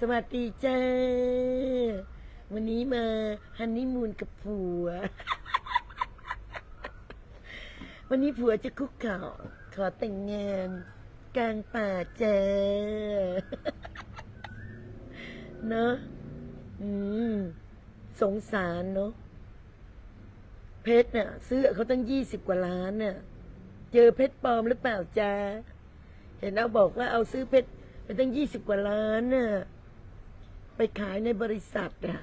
สวัสดีจ้าวันนี้มาฮันนี่มูนกับผัว วันนี้ผัวจะคุกเข่าขอแต่งงานกลางป่าจ้าเนอะอืม สงสารเนอะเพชรน่ะซื้อเขาตั้งยี่สิบกว่าล้านน่ะเจอเพชรปลอมหรือเปล่าจ้าเห็นเอาบอกว่าเอาซื้อเพชรไปตั้งยี่สิบกว่าล้านน่ะ ไปขายในบริษัทอะ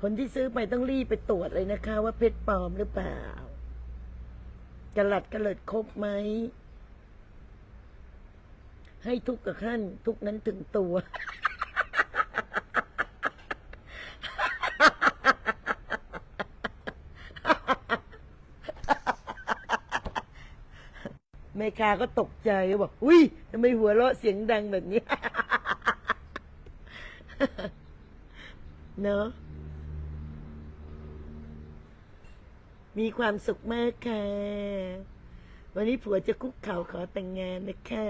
คนที่ซื้อไปต้องรีบไปตรวจเลยนะคะ ว่าเพชรปลอมหรือเปล่ากระหลัดกระเลิดครบไหม ให้ทุกข์กับขั้น ทุกนั้นถึงตัวแม่ค้าก็ตกใจบอก อุ้ยทำไมหัวเราะเสียงดังแบบนี้ เนอะมีความสุขมากค่ะ วันนี้ผัวจะคุกเข่าขอแต่งงานนะคะ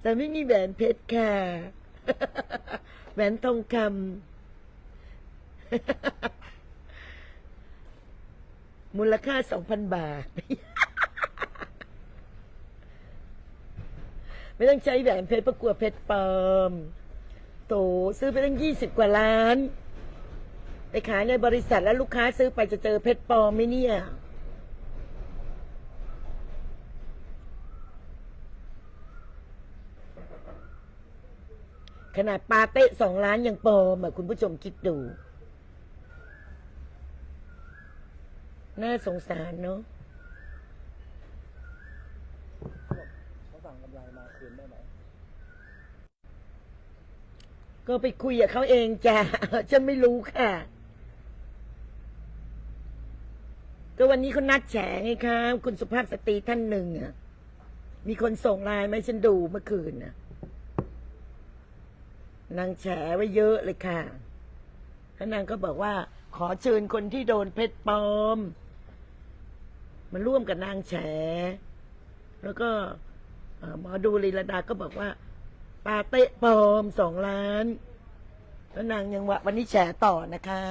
แต่ไม่มีแหวนเพชรค่ะ แหวนทองคำ มูลค่าสองพันบาท ไม่ต้องใช้แหวนเพชรประกวดเพชรปลอมโตซื้อไปตั้งยี่สิบกว่าล้าน ไปขายในบริษัทแล้วลูกค้าซื้อไปจะเจอเพชรปลอมไหมเนี่ยขนาดปาเต้สองล้านยังปลอมอะคุณผู้ชมคิดดู น่าสงสารเนาะ เขาสั่งกำไรมา คืนได้ไหมก็ไปคุยกับเขาเองจ้ะ ฉันไม่รู้ค่ะ ก็วันนี้เขานัดแฉไงคะคุณสุภาพสตรีท่านหนึ่งอะ มีคนส่งไลน์มาให้ฉันดูเมื่อคืนน่ะ นางแฉไว้เยอะเลยค่ะแล้วนางก็บอกว่า ขอเชิญคนที่โดนเพชรปลอมมาร่วมกับนางแฉ แล้วก็ หมอดูลีลาดาก็บอกว่าปาเต้ปลอมสองล้านแล้วนางยังว่าวันนี้แฉต่อนะคะ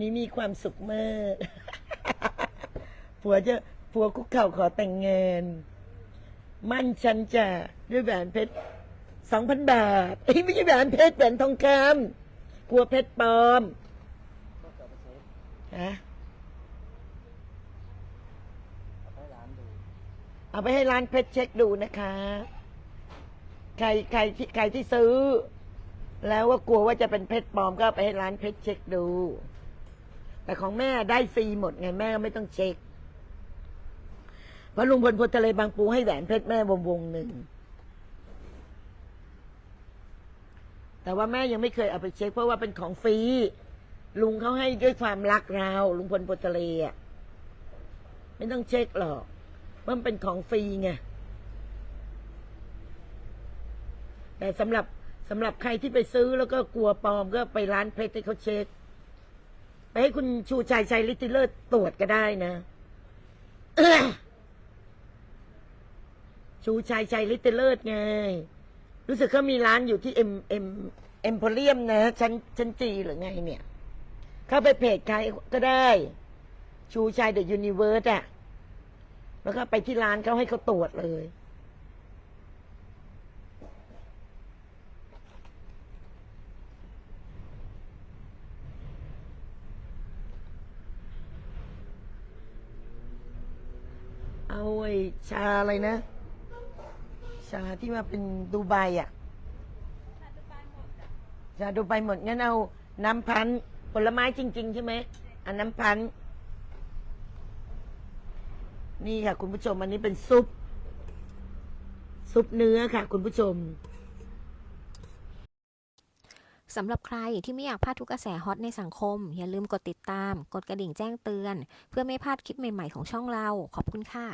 นี่มีความสุขมาก ผัวจะผัวคุกเข่าขอแต่งงาน มั่นฉันจะ ด้วยแหวนเพชรสองพันบาทเอ้ยไม่ใช่แหวนเพชรแหวนทองคำกลัวเพชรปลอมก็จะเช็คฮะเอาให้ร้านดูเอาไปให้ร้านเพชรเช็คดูนะคะ ใครใครที่ใครที่ซื้อ แล้วว่ากลัวว่าจะเป็นเพชรปลอมก็เอาไปให้ร้านเพชรเช็คดู แต่ของแม่ได้ฟรีหมดไงแม่ไม่ต้องเช็คเพราะลุงพลพลทะเลบางปูให้แหวนเพชรแม่วงวงหนึ่ง แต่ว่าแม่ยังไม่เคยเอาไปเช็ค เพราะว่าเป็นของฟรี ลุงเขาให้ด้วยความรักเรา ลุงพลพลทเลอะไม่ต้องเช็คหรอกมันเป็นของฟรีไง แต่สำหรับสำหรับใครที่ไปซื้อแล้วก็กลัวปลอมก็ไปร้านเพชรให้เขาเช็ค ไปให้คุณชูชัยชัยลิตติเลอร์ตรวจก็ได้นะชูชัยชัยลิติเลอร์ไง รู้สึกเขามีร้านอยู่ที่เอ็มเอ็มเอ็มโพเรียมนะชั้นชั้นจีหรือไงเนี่ย เข้าไปเพจใครก็ได้ ชูชัยเดอะยูนิเวิร์สอะแล้วก็ไปที่ร้านเขาให้เขาตรวจเลย เอาไอ้ชาอะไรนะ ชาที่มาเป็นดูไบอะชาดูไบหมดงั้นเอาน้ำพันธุ์ผลไม้จริง ๆ ใช่ไหมอันน้ำพันธุ์นี่ค่ะ คุณผู้ชมอันนี้เป็นซุป ซุปเนื้อค่ะ คุณผู้ชมสำหรับใครที่ไม่อยากพลาดทุกกระแสฮอตในสังคม อย่าลืมกดติดตาม กดกระดิ่งแจ้งเตือน เพื่อไม่พลาดคลิปใหม่ ๆ ของช่องเรา ขอบคุณค่ะ